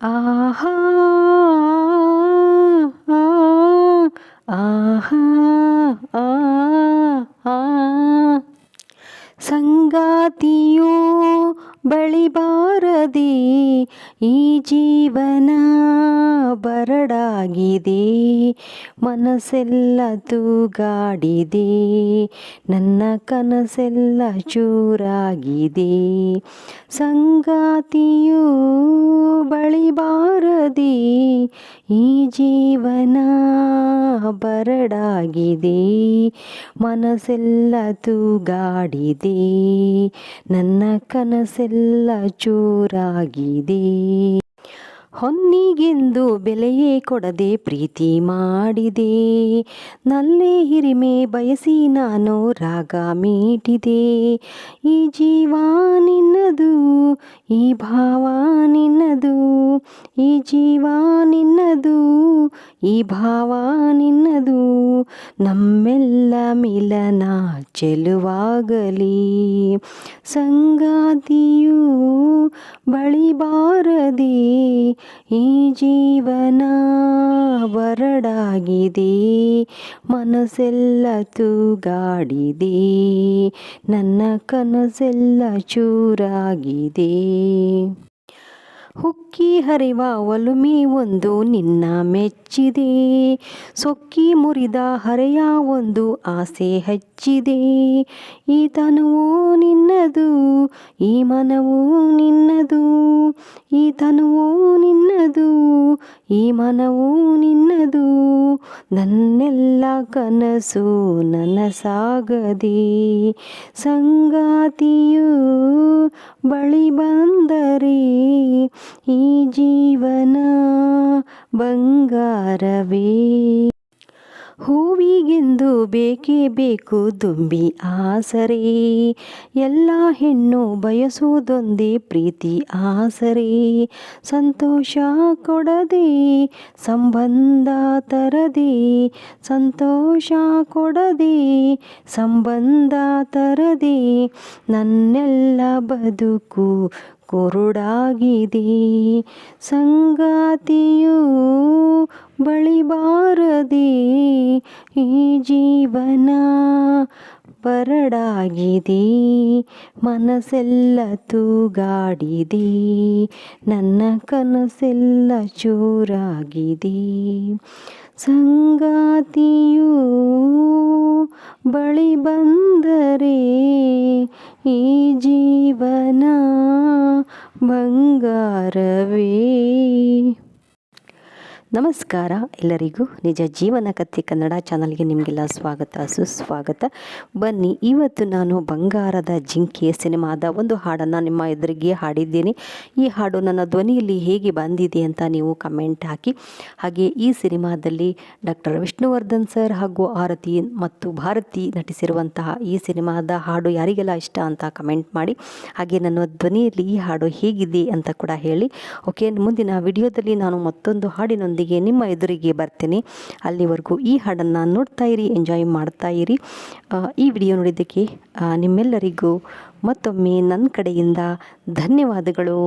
ಆಹಾ ಆ, ಆಹಾ ಆ, ಆ. ಸಂಗಾತಿಯು ಈ ಜೀವನ ಬರಡಾಗಿದೆ. ಮನಸ್ಸೆಲ್ಲ ತೂಗಾಡಿದೆ, ನನ್ನ ಕನಸೆಲ್ಲ ಚೂರಾಗಿದೆ. ಸಂಗಾತಿಯು ಬಳಿಬಾರದೆ, ಈ ಜೀವನ ಬರಡಾಗಿದೆ. ಮನಸ್ಸೆಲ್ಲ ತೂಗಾಡಿದೆ, ನನ್ನ ಕನಸೆಲ್ಲ ಚೂರಾಗಿದೆ ಹೊನ್ನಿಗೆಂದು ಬೆಲೆಯೇ ಕೊಡದೆ ಪ್ರೀತಿ ಮಾಡಿದೆ. ನಲ್ಲೇ ಹಿರಿಮೆ ಬಯಸಿ ನಾನು ರಾಗ ಮೀಟಿದೆ. ಈ ಜೀವ ನಿನ್ನದು, ಈ ಭಾವ ನಿನ್ನದು, ಈ ಜೀವ ನಿನ್ನದು ಈ ಭಾವ ನಿನ್ನದು. ನಮ್ಮೆಲ್ಲ ಮಿಲನ ಚೆಲುವಾಗಲಿ. ಸಂಗಾತಿಯು ಬಳಿಬಾರದೆ ಈ ಜೀವನ ಬರಡಾಗಿದೆ ಮನಸ್ಸೆಲ್ಲ ತೂಗಾಡಿದೆ. ನನ್ನ ಕನಸೆಲ್ಲ ಚೂರಾಗಿದೆ. ಹುಕ್ಕಿ ಹರಿವ ಒಲುಮೆ ಒಂದು ನಿನ್ನ ಮೆಚ್ಚಿದೆ. ಸೊಕ್ಕಿ ಮುರಿದ ಹರೆಯ ಒಂದು ಆಸೆ ಹಚ್ಚಿದೆ. ಈ ತನುವು ನಿನ್ನದು, ಈ ಮನವೂ ನಿನ್ನದು, ಈ ನಿನ್ನದು ಈ ಮನವು ನಿನ್ನದು ನನ್ನೆಲ್ಲ ಕನಸು ನನಸಾಗದಿ. ಸಂಗಾತಿಯು ಬಳಿ ಬಂದರೆ ಈ ಜೀವನ ಬಂಗಾರವೇ. ಹೂವಿಗೆಂದು ಬೇಕೇ ಬೇಕು ದುಂಬಿ ಆಸರೆ. ಎಲ್ಲ ಹೆಣ್ಣು ಬಯಸುವುದೊಂದೇ ಪ್ರೀತಿ ಆಸರೆ. ಸಂತೋಷ ಕೊಡದೆ, ಸಂಬಂಧ ತರದೆ, ಸಂತೋಷ ಕೊಡದೆ, ಸಂಬಂಧ ತರದೆ ನನ್ನೆಲ್ಲ ಬದುಕು ಕುರುಡಾಗಿದೆ. ಸಂಗಾತಿಯು ಬಳಿಬಾರದೆ ಈ ಜೀವನ ಬರಡಾಗಿದೆ. ಮನಸ್ಸೆಲ್ಲ ತೂಗಾಡಿದೆ. ನನ್ನ ಕನಸೆಲ್ಲ ಚೂರಾಗಿದೆ. ಸಂಗಾತಿಯು ಬಳಿ ಬಂದರೆ ಈ ಜೀವನ ಬಂಗಾರವೇ. ನಮಸ್ಕಾರ, ಎಲ್ಲರಿಗೂ ನಿಜ ಜೀವನ ಕಥೆ ಕನ್ನಡ ಚಾನಲ್ಗೆ ನಿಮಗೆಲ್ಲ ಸ್ವಾಗತ, ಸುಸ್ವಾಗತ. ಬನ್ನಿ, ಇವತ್ತು ನಾನು ಬಂಗಾರದ ಜಿಂಕೆ ಸಿನಿಮಾದ ಒಂದು ಹಾಡನ್ನು ನಿಮ್ಮ ಎದುರಿಗೆ ಹಾಡಿದ್ದೇನೆ. ಈ ಹಾಡು ನನ್ನ ಧ್ವನಿಯಲ್ಲಿ ಹೇಗೆ ಬಂದಿದೆ ಅಂತ ನೀವು ಕಮೆಂಟ್ ಹಾಕಿ. ಹಾಗೆ ಈ ಸಿನಿಮಾದಲ್ಲಿ ಡಾಕ್ಟರ್ ವಿಷ್ಣುವರ್ಧನ್ ಸರ್ ಹಾಗೂ ಆರತಿ ಮತ್ತು ಭಾರತಿ ನಟಿಸಿರುವಂತಹ ಈ ಸಿನಿಮಾದ ಹಾಡು ಯಾರಿಗೆಲ್ಲ ಇಷ್ಟ ಅಂತ ಕಮೆಂಟ್ ಮಾಡಿ. ಹಾಗೆ ನನ್ನ ಧ್ವನಿಯಲ್ಲಿ ಈ ಹಾಡು ಹೇಗಿದೆ ಅಂತ ಕೂಡ ಹೇಳಿ. ಓಕೆ, ಮುಂದಿನ ವಿಡಿಯೋದಲ್ಲಿ ನಾನು ಮತ್ತೊಂದು ಹಾಡಿನೊಂದಿಗೆ ನಿಮ್ಮ ಎದುರಿಗೆ ಬರ್ತೇನೆ. ಅಲ್ಲಿವರೆಗೂ ಈ ಹಾಡನ್ನು ನೋಡ್ತಾ ಇರಿ, ಎಂಜಾಯ್ ಮಾಡ್ತಾ ಇರಿ. ಈ ವಿಡಿಯೋ ನೋಡಿದ್ದಕ್ಕೆ ನಿಮ್ಮೆಲ್ಲರಿಗೂ ಮತ್ತೊಮ್ಮೆ ನನ್ನ ಕಡೆಯಿಂದ ಧನ್ಯವಾದಗಳು.